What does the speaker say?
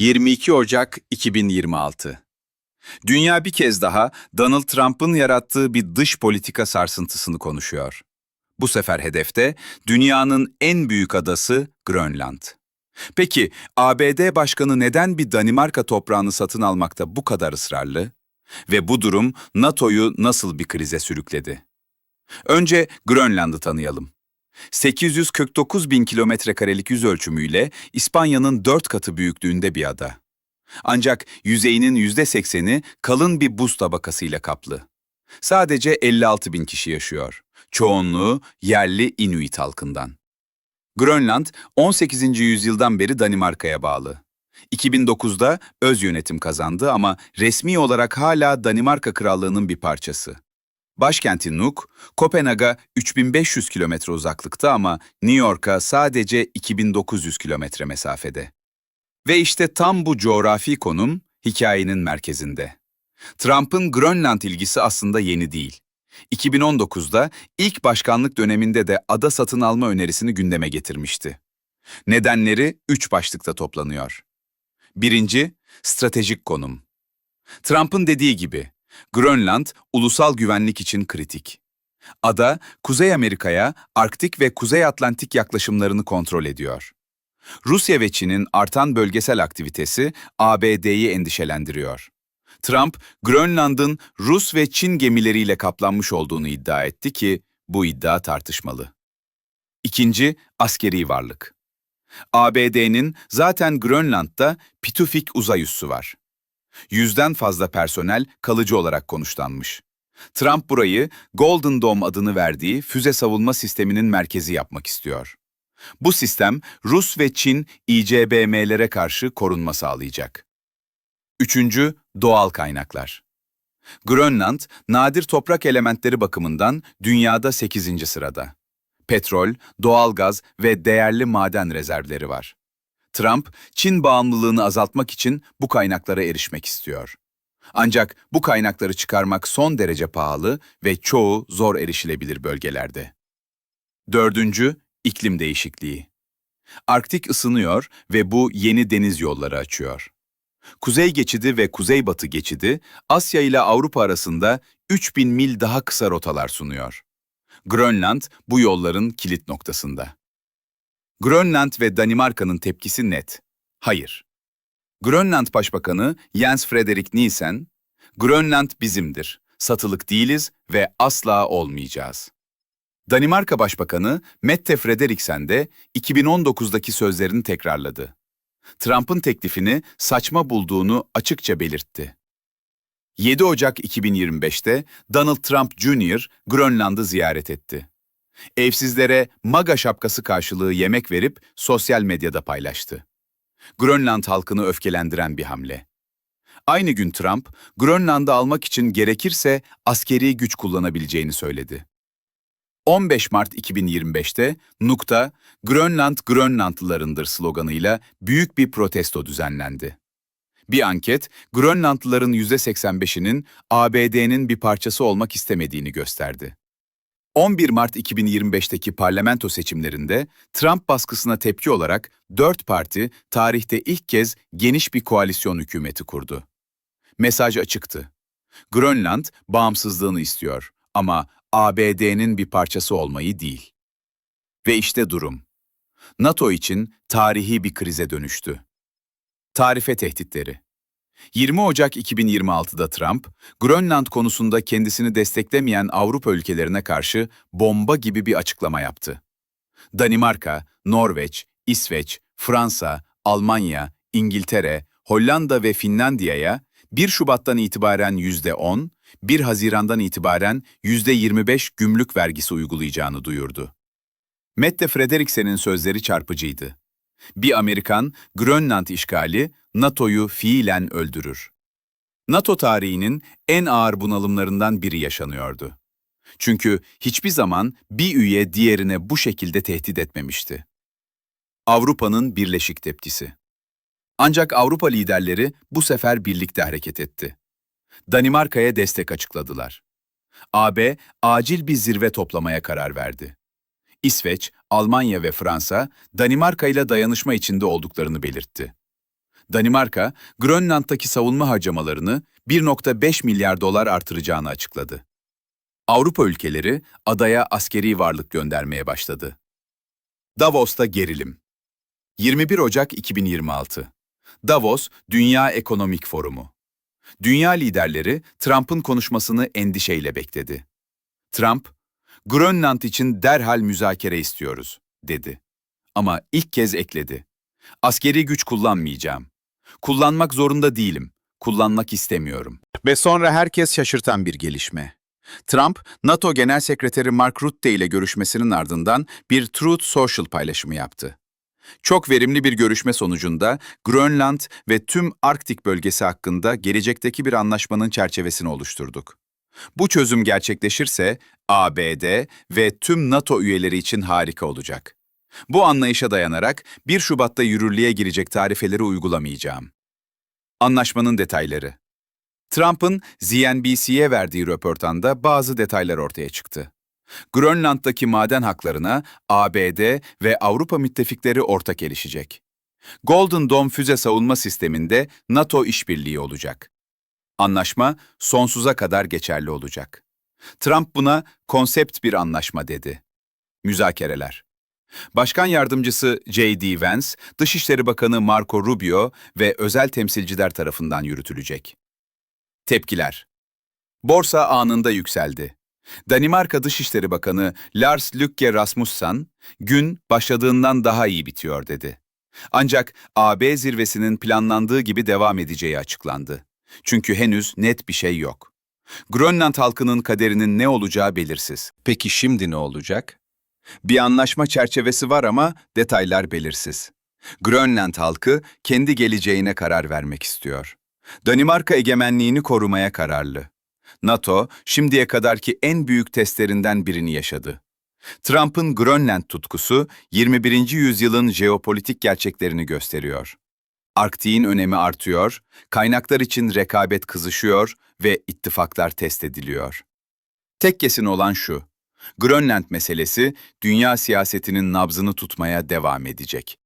22 Ocak 2026 Dünya bir kez daha Donald Trump'ın yarattığı bir dış politika sarsıntısını konuşuyor. Bu sefer hedefte dünyanın en büyük adası Grönland. Peki ABD Başkanı neden bir Danimarka toprağını satın almakta bu kadar ısrarlı? Ve bu durum NATO'yu nasıl bir krize sürükledi? Önce Grönland'ı tanıyalım. 849 bin kilometre karelik yüz ölçümüyle İspanya'nın dört katı büyüklüğünde bir ada. Ancak yüzeyinin yüzde sekseni kalın bir buz tabakasıyla kaplı. Sadece 56 bin kişi yaşıyor. Çoğunluğu yerli Inuit halkından. Grönland 18. yüzyıldan beri Danimarka'ya bağlı. 2009'da öz yönetim kazandı ama resmi olarak hala Danimarka Krallığı'nın bir parçası. Başkenti Nuuk, Kopenhag'a 3500 kilometre uzaklıkta ama New York'a sadece 2900 kilometre mesafede. Ve işte tam bu coğrafi konum hikayenin merkezinde. Trump'ın Grönland ilgisi aslında yeni değil. 2019'da ilk başkanlık döneminde de ada satın alma önerisini gündeme getirmişti. Nedenleri üç başlıkta toplanıyor. Birinci, stratejik konum. Trump'ın dediği gibi, Grönland ulusal güvenlik için kritik. Ada, Kuzey Amerika'ya Arktik ve Kuzey Atlantik yaklaşımlarını kontrol ediyor. Rusya ve Çin'in artan bölgesel aktivitesi ABD'yi endişelendiriyor. Trump, Grönland'ın Rus ve Çin gemileriyle kaplanmış olduğunu iddia etti ki bu iddia tartışmalı. İkinci, askeri varlık. ABD'nin zaten Grönland'da Pitufik uzay üssü var. Yüzden fazla personel kalıcı olarak konuşlanmış. Trump burayı Golden Dome adını verdiği füze savunma sisteminin merkezi yapmak istiyor. Bu sistem Rus ve Çin İCBM'lere karşı korunma sağlayacak. Üçüncü, doğal kaynaklar. Grönland, nadir toprak elementleri bakımından dünyada 8. sırada. Petrol, doğalgaz ve değerli maden rezervleri var. Trump, Çin bağımlılığını azaltmak için bu kaynaklara erişmek istiyor. Ancak bu kaynakları çıkarmak son derece pahalı ve çoğu zor erişilebilir bölgelerde. Dördüncü, iklim değişikliği. Arktik ısınıyor ve bu yeni deniz yolları açıyor. Kuzey geçidi ve kuzeybatı geçidi Asya ile Avrupa arasında 3000 mil daha kısa rotalar sunuyor. Grönland bu yolların kilit noktasında. Grönland ve Danimarka'nın tepkisi net. Hayır. Grönland Başbakanı Jens Frederik Nielsen, Grönland bizimdir, satılık değiliz ve asla olmayacağız. Danimarka Başbakanı Mette Frederiksen de 2019'daki sözlerini tekrarladı. Trump'ın teklifini saçma bulduğunu açıkça belirtti. 7 Ocak 2025'te Donald Trump Jr. Grönland'ı ziyaret etti. Evsizlere MAGA şapkası karşılığı yemek verip sosyal medyada paylaştı. Grönland halkını öfkelendiren bir hamle. Aynı gün Trump, Grönland'ı almak için gerekirse askeri güç kullanabileceğini söyledi. 15 Mart 2025'te Nuuk'ta Grönland Grönlandlılarındır sloganıyla büyük bir protesto düzenlendi. Bir anket, Grönlandlıların %85'inin ABD'nin bir parçası olmak istemediğini gösterdi. 11 Mart 2025'teki parlamento seçimlerinde Trump baskısına tepki olarak dört parti tarihte ilk kez geniş bir koalisyon hükümeti kurdu. Mesaj açıktı. Grönland bağımsızlığını istiyor ama ABD'nin bir parçası olmayı değil. Ve işte durum. NATO için tarihi bir krize dönüştü. Tarife tehditleri. 20 Ocak 2026'da Trump, Grönland konusunda kendisini desteklemeyen Avrupa ülkelerine karşı bomba gibi bir açıklama yaptı. Danimarka, Norveç, İsveç, Fransa, Almanya, İngiltere, Hollanda ve Finlandiya'ya 1 Şubat'tan itibaren %10, 1 Haziran'dan itibaren %25 gümrük vergisi uygulayacağını duyurdu. Mette Frederiksen'in sözleri çarpıcıydı. Bir Amerikan, Grönland işgali NATO'yu fiilen öldürür. NATO tarihinin en ağır bunalımlarından biri yaşanıyordu. Çünkü hiçbir zaman bir üye diğerine bu şekilde tehdit etmemişti. Avrupa'nın birleşik tepkisi. Ancak Avrupa liderleri bu sefer birlikte hareket etti. Danimarka'ya destek açıkladılar. AB acil bir zirve toplamaya karar verdi. İsveç, Almanya ve Fransa, Danimarka ile dayanışma içinde olduklarını belirtti. Danimarka, Grönland'daki savunma harcamalarını 1.5 milyar dolar artıracağını açıkladı. Avrupa ülkeleri adaya askeri varlık göndermeye başladı. Davos'ta gerilim. 21 Ocak 2026. Davos Dünya Ekonomik Forumu. Dünya liderleri Trump'ın konuşmasını endişeyle bekledi. Trump, Grönland için derhal müzakere istiyoruz, dedi. Ama ilk kez ekledi. Askeri güç kullanmayacağım. Kullanmak zorunda değilim. Kullanmak istemiyorum. Ve sonra herkes şaşırtan bir gelişme. Trump, NATO Genel Sekreteri Mark Rutte ile görüşmesinin ardından bir Truth Social paylaşımı yaptı. Çok verimli bir görüşme sonucunda Grönland ve tüm Arktik bölgesi hakkında gelecekteki bir anlaşmanın çerçevesini oluşturduk. Bu çözüm gerçekleşirse ABD ve tüm NATO üyeleri için harika olacak. Bu anlayışa dayanarak 1 Şubat'ta yürürlüğe girecek tarifeleri uygulamayacağım. Anlaşmanın detayları Trump'ın CNBC'ye verdiği röportanda bazı detaylar ortaya çıktı. Grönland'daki maden haklarına ABD ve Avrupa müttefikleri ortak erişecek. Golden Dome füze savunma sisteminde NATO işbirliği olacak. Anlaşma sonsuza kadar geçerli olacak. Trump buna konsept bir anlaşma dedi. Müzakereler. Başkan yardımcısı J.D. Vance, Dışişleri Bakanı Marco Rubio ve özel temsilciler tarafından yürütülecek. Tepkiler. Borsa anında yükseldi. Danimarka Dışişleri Bakanı Lars Løkke Rasmussen, gün başladığından daha iyi bitiyor dedi. Ancak AB zirvesinin planlandığı gibi devam edeceği açıklandı. Çünkü henüz net bir şey yok. Grönland halkının kaderinin ne olacağı belirsiz. Peki şimdi ne olacak? Bir anlaşma çerçevesi var ama detaylar belirsiz. Grönland halkı kendi geleceğine karar vermek istiyor. Danimarka egemenliğini korumaya kararlı. NATO, şimdiye kadarki en büyük testlerinden birini yaşadı. Trump'ın Grönland tutkusu 21. yüzyılın jeopolitik gerçeklerini gösteriyor. Arktik'in önemi artıyor, kaynaklar için rekabet kızışıyor ve ittifaklar test ediliyor. Tek kesin olan şu, Grönland meselesi dünya siyasetinin nabzını tutmaya devam edecek.